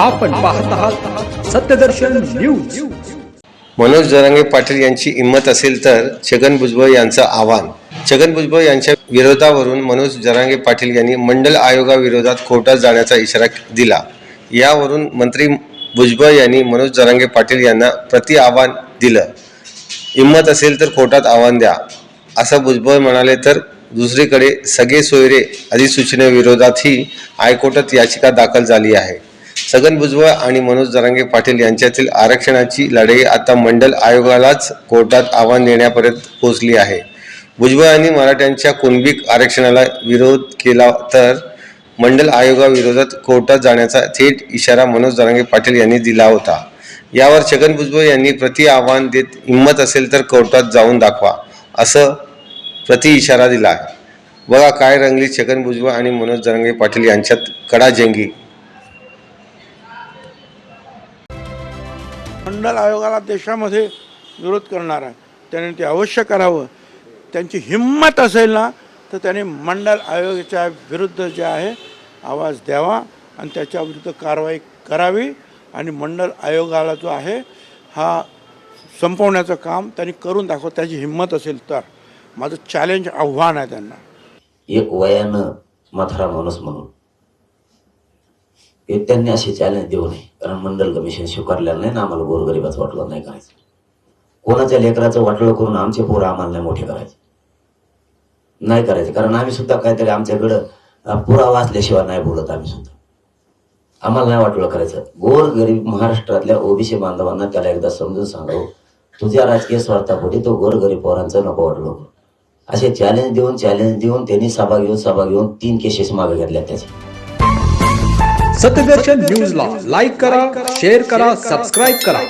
आपण पाहत आहात सत्यदर्शन न्यूज. मनोज जरांगे पाटील यांची हिंमत असेल तर छगन भुजबळ यांचं आव्हान. छगन भुजबळ यांच्या विरोधावरून मनोज जरांगे पाटील यांनी मंडल आयोगाविरोधात कोर्टात जाण्याचा इशारा दिला. यावरून मंत्री भुजबळ यांनी मनोज जरांगे पाटील यांना प्रति आव्हान दिलं. हिंमत असेल तर कोर्टात आव्हान द्या. असं भुजबळ म्हणाले तर दुसरीकडे सगळे सोयरे अधिसूचनेविरोधातही हायकोर्टात याचिका दाखल झाली आहे. छगन भुजबळ आणि मनोज जरांगे पाटील यांच्यातील आरक्षणाची लढाई आता मंडल आयोगालाच कोर्टात आव्हान देण्यापर्यंत पोहोचली आहे. भुजबळ आणि मराठ्यांच्या कुणबिक आरक्षणाला विरोध केला तर मंडल आयोगाविरोधात कोर्टात जाण्याचा थेट इशारा मनोज जरांगे पाटील यांनी दिला होता. यावर छगन भुजबळ यांनी प्रति आव्हान देत हिंमत असेल तर कोर्टात जाऊन दाखवा असं प्रति इशारा दिला आहे. बघा काय रंगली छगन भुजबळ आणि मनोज जरांगे पाटील यांच्यात कडा मंडल आयोगाला देशामध्ये विरोध करणार आहे. त्याने ते अवश्य करावं. त्यांची हिंमत असेल ना तर त्यांनी मंडल आयोगाच्या विरुद्ध जे आहे आवाज द्यावा आणि त्याच्या विरुद्ध कारवाई करावी आणि मंडल आयोगाला जो आहे हा संपवण्याचं काम त्यांनी करून दाखव. त्याची हिंमत असेल तर. माझं चॅलेंज आव्हान आहे त्यांना. एक वयानं मथरा माणूस म्हणून. हे त्यांनी असे चॅलेंज देऊ नये. कारण मंडल कमिशन स्वीकारलेलं नाही ना आम्हाला गोरगरिबाचं वाटलं नाही करायचं. कोणाच्या लेकराचं वाटलं करून आमचे पोरं आम्हाला नाही मोठे करायचे. नाही करायचे. कारण आम्ही सुद्धा काहीतरी आमच्याकडं पुरावा असल्याशिवाय नाही बोलत आम्ही सुद्धा. आम्हाला नाही वाटलं करायचं. गोर गरीब महाराष्ट्रातल्या ओबीसी बांधवांना त्याला एकदा समजून सांगावं तुझ्या राजकीय स्वार्थापोटी तो गोरगरीब पोरांचं नको वाटलं असे चॅलेंज देऊन चॅलेंज देऊन त्यांनी सभा घेऊन सभा घेऊन तीन केसेस मागे घेतल्या त्याच्या सत्यदर्शन न्यूजला लाईक करा शेअर करा. सबस्क्राईब करा.